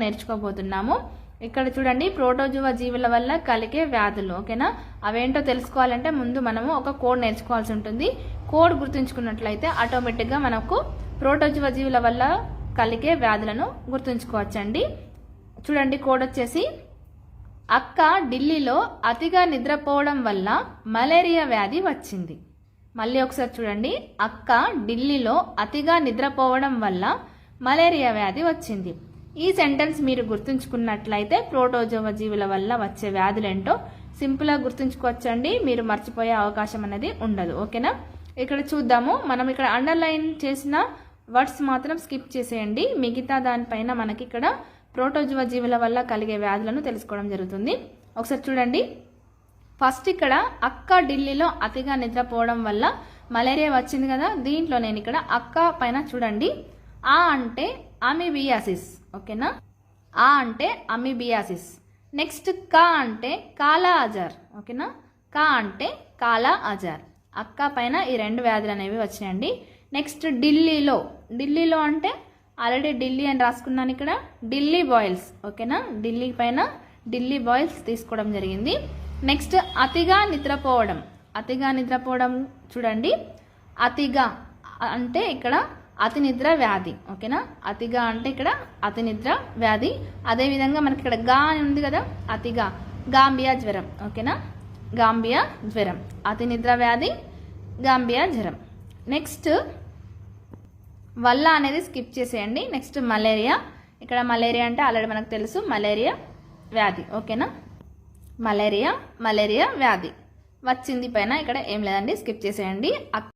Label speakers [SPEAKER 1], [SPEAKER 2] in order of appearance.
[SPEAKER 1] నేర్చుకోబోతున్నాము. ఇక్కడ చూడండి ప్రోటోజువా జీవుల వల్ల కలిగే వ్యాధులు ఓకేనా? అవేంటో తెలుసుకోవాలంటే ముందు మనము ఒక కోడ్ నేర్చుకోవాల్సి ఉంటుంది. కోడ్ గుర్తుంచుకున్నట్లయితే ఆటోమేటిక్గా మనకు ప్రోటోజువా జీవుల వల్ల కలిగే వ్యాధులను గుర్తుంచుకోవచ్చండి. చూడండి కోడ్ వచ్చేసి అక్క ఢిల్లీలో అతిగా నిద్రపోవడం వల్ల మలేరియా వ్యాధి వచ్చింది. మళ్ళీ ఒకసారి చూడండి అక్క ఢిల్లీలో అతిగా నిద్రపోవడం వల్ల మలేరియా వ్యాధి వచ్చింది. ఈ సెంటెన్స్ మీరు గుర్తుంచుకున్నట్లయితే ప్రోటోజోవ జీవుల వల్ల వచ్చే వ్యాధులేంటో సింపుల్గా గుర్తుంచుకోవచ్చండి. మీరు మర్చిపోయే అవకాశం అనేది ఉండదు. ఓకేనా? ఇక్కడ చూద్దాము. మనం ఇక్కడ అండర్లైన్ చేసిన వర్డ్స్ మాత్రం స్కిప్ చేసేయండి. మిగతా దానిపైన మనకి ఇక్కడ ప్రోటోజువ జీవుల వల్ల కలిగే వ్యాధులను తెలుసుకోవడం జరుగుతుంది. ఒకసారి చూడండి. ఫస్ట్ ఇక్కడ అక్క ఢిల్లీలో అతిగా నిద్రపోవడం వల్ల మలేరియా వచ్చింది కదా దీంట్లో నేను ఇక్కడ అక్క పైన చూడండి. ఆ అంటే అమిబియాసిస్. ఓకేనా? ఆ అంటే అమిబియాసిస్. నెక్స్ట్ కా అంటే కాలా అజార్ ఓకేనా? కా అంటే కాలా అజార్ అక్క పైన ఈ రెండు వ్యాధులు అనేవి వచ్చాయండి. నెక్స్ట్ ఢిల్లీలో. ఢిల్లీలో అంటే ఆల్రెడీ ఢిల్లీ అని రాసుకున్నాను ఇక్కడ. ఢిల్లీ బాయిల్స్. ఓకేనా? ఢిల్లీ పైన ఢిల్లీ బాయిల్స్ తీసుకోవడం జరిగింది. నెక్స్ట్ అతిగా నిద్రపోవడం. అతిగా నిద్రపోవడం చూడండి. అతిగా అంటే ఇక్కడ అతి నిద్ర వ్యాధి ఓకేనా? అతిగా అంటే ఇక్కడ అతి నిద్ర వ్యాధి అదేవిధంగా మనకి ఇక్కడ గా అని ఉంది కదా అతిగా. గాంబియా జ్వరం ఓకేనా? గాంబియా జ్వరం అతి నిద్ర వ్యాధి గాంబియా జ్వరం. నెక్స్ట్ వల్ల అనేది స్కిప్ చేసేయండి. నెక్స్ట్ మలేరియా ఇక్కడ మలేరియా అంటే ఆల్రెడీ మనకు తెలుసు మలేరియా వ్యాధి ఓకేనా? మలేరియా మలేరియా వ్యాధి. వచ్చింది పైన ఇక్కడ ఏం లేదండి స్కిప్ చేసేయండి.